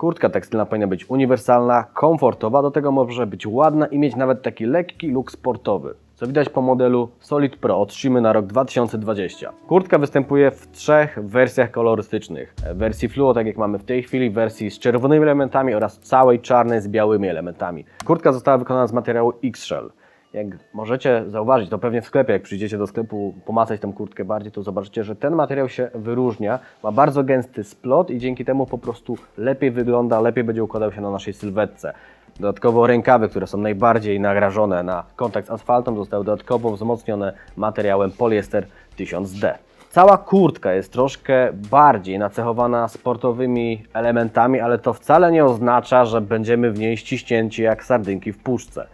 Kurtka tekstylna powinna być uniwersalna, komfortowa, do tego może być ładna i mieć nawet taki lekki look sportowy. Co widać po modelu Solid Pro od Shimy na rok 2020. Kurtka występuje w trzech wersjach kolorystycznych. W wersji fluo, tak jak mamy w tej chwili, wersji z czerwonymi elementami oraz całej czarnej z białymi elementami. Kurtka została wykonana z materiału X-Shell. Jak możecie zauważyć, to pewnie w sklepie, jak przyjdziecie do sklepu pomacać tę kurtkę bardziej, to zobaczycie, że ten materiał się wyróżnia, ma bardzo gęsty splot i dzięki temu po prostu lepiej wygląda, lepiej będzie układał się na naszej sylwetce. Dodatkowo rękawy, które są najbardziej narażone na kontakt z asfaltem, zostały dodatkowo wzmocnione materiałem poliester 1000D. Cała kurtka jest troszkę bardziej nacechowana sportowymi elementami, ale to wcale nie oznacza, że będziemy w niej ściśnięci jak sardynki w puszce.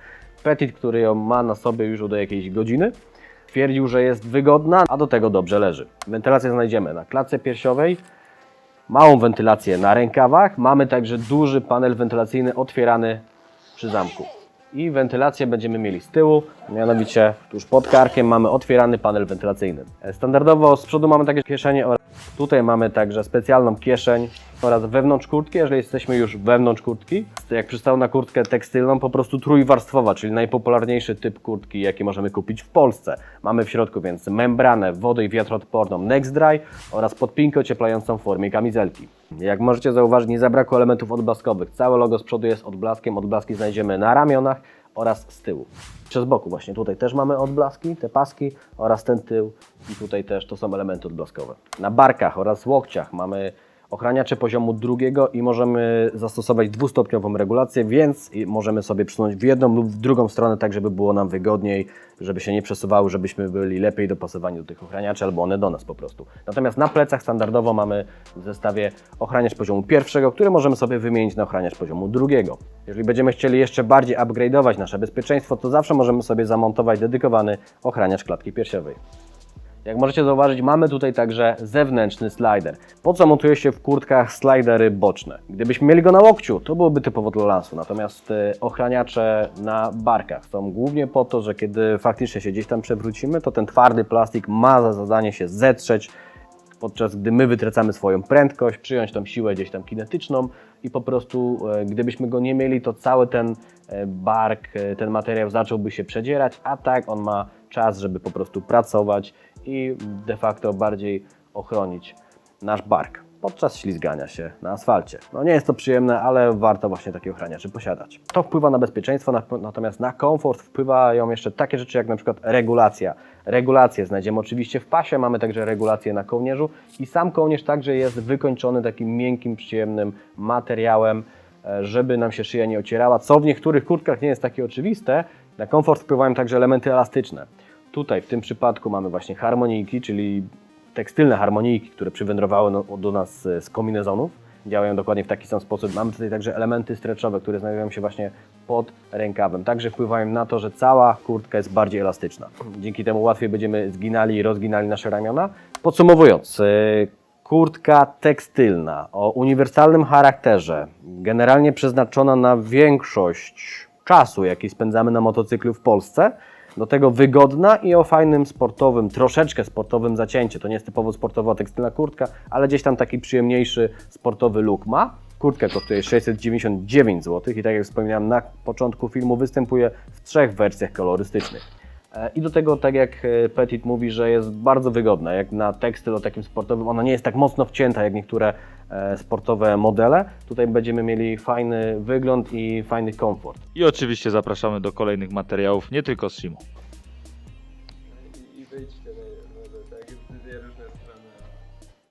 Petit, który ją ma na sobie już od jakiejś godziny, twierdził, że jest wygodna, a do tego dobrze leży. Wentylację znajdziemy na klatce piersiowej, małą wentylację na rękawach, mamy także duży panel wentylacyjny otwierany przy zamku. I wentylację będziemy mieli z tyłu, mianowicie tuż pod karkiem mamy otwierany panel wentylacyjny. Standardowo z przodu mamy takie kieszenie oraz tutaj mamy także specjalną kieszeń oraz wewnątrz kurtki, jeżeli jesteśmy już wewnątrz kurtki, jak przystało na kurtkę tekstylną, po prostu trójwarstwowa, czyli najpopularniejszy typ kurtki, jaki możemy kupić w Polsce. Mamy w środku więc membranę, wodę i wiatroodporną NextDry oraz podpinkę ocieplającą w formie kamizelki. Jak możecie zauważyć, nie zabrakło elementów odblaskowych. Całe logo z przodu jest odblaskiem, odblaski znajdziemy na ramionach oraz z tyłu. Czy z boku właśnie, tutaj też mamy odblaski, te paski oraz ten tył i tutaj też to są elementy odblaskowe. Na barkach oraz łokciach mamy ochraniacze poziomu drugiego i możemy zastosować dwustopniową regulację, więc możemy sobie przesunąć w jedną lub w drugą stronę, tak żeby było nam wygodniej, żeby się nie przesuwały, żebyśmy byli lepiej dopasowani do tych ochraniaczy albo one do nas po prostu. Natomiast na plecach standardowo mamy w zestawie ochraniacz poziomu pierwszego, który możemy sobie wymienić na ochraniacz poziomu drugiego. Jeżeli będziemy chcieli jeszcze bardziej upgrade'ować nasze bezpieczeństwo, to zawsze możemy sobie zamontować dedykowany ochraniacz klatki piersiowej. Jak możecie zauważyć, mamy tutaj także zewnętrzny slider. Po co montuje się w kurtkach slidery boczne? Gdybyśmy mieli go na łokciu, to byłoby typowo dla lansu, natomiast e, ochraniacze na barkach są głównie po to, że kiedy faktycznie się gdzieś tam przewrócimy, to ten twardy plastik ma za zadanie się zetrzeć, podczas gdy my wytracamy swoją prędkość, przyjąć tą siłę gdzieś tam kinetyczną i po prostu e, gdybyśmy go nie mieli, to cały ten e, bark, e, ten materiał zacząłby się przedzierać, a tak on ma czas, żeby po prostu pracować i de facto bardziej ochronić nasz bark podczas ślizgania się na asfalcie. No nie jest to przyjemne, ale warto właśnie takie ochraniacze posiadać. To wpływa na bezpieczeństwo, na- natomiast na komfort wpływają jeszcze takie rzeczy jak na przykład regulacja. Regulacje znajdziemy oczywiście w pasie, mamy także regulację na kołnierzu i sam kołnierz także jest wykończony takim miękkim, przyjemnym materiałem, e, żeby nam się szyja nie ocierała, co w niektórych kurtkach nie jest takie oczywiste. Na komfort wpływają także elementy elastyczne. Tutaj w tym przypadku mamy właśnie harmonijki, czyli tekstylne harmonijki, które przywędrowały no, do nas e, z kombinezonów. Działają dokładnie w taki sam sposób. Mamy tutaj także elementy stretchowe, które znajdują się właśnie pod rękawem. Także wpływają na to, że cała kurtka jest bardziej elastyczna. Dzięki temu łatwiej będziemy zginali i rozginali nasze ramiona. Podsumowując, e, kurtka tekstylna o uniwersalnym charakterze, generalnie przeznaczona na większość czasu, jaki spędzamy na motocyklu w Polsce, do tego wygodna i o fajnym sportowym, troszeczkę sportowym zacięcie. To nie jest typowo sportowa tekstylna kurtka, ale gdzieś tam taki przyjemniejszy sportowy look ma. Kurtka kosztuje 699 zł i tak jak wspominałem na początku filmu, występuje w trzech wersjach kolorystycznych. E, I do tego, tak jak e, Petit mówi, że jest bardzo wygodna, jak na tekstyl o takim sportowym, ona nie jest tak mocno wcięta jak niektóre sportowe modele. Tutaj będziemy mieli fajny wygląd i fajny komfort. I oczywiście zapraszamy do kolejnych materiałów, nie tylko z Shimo.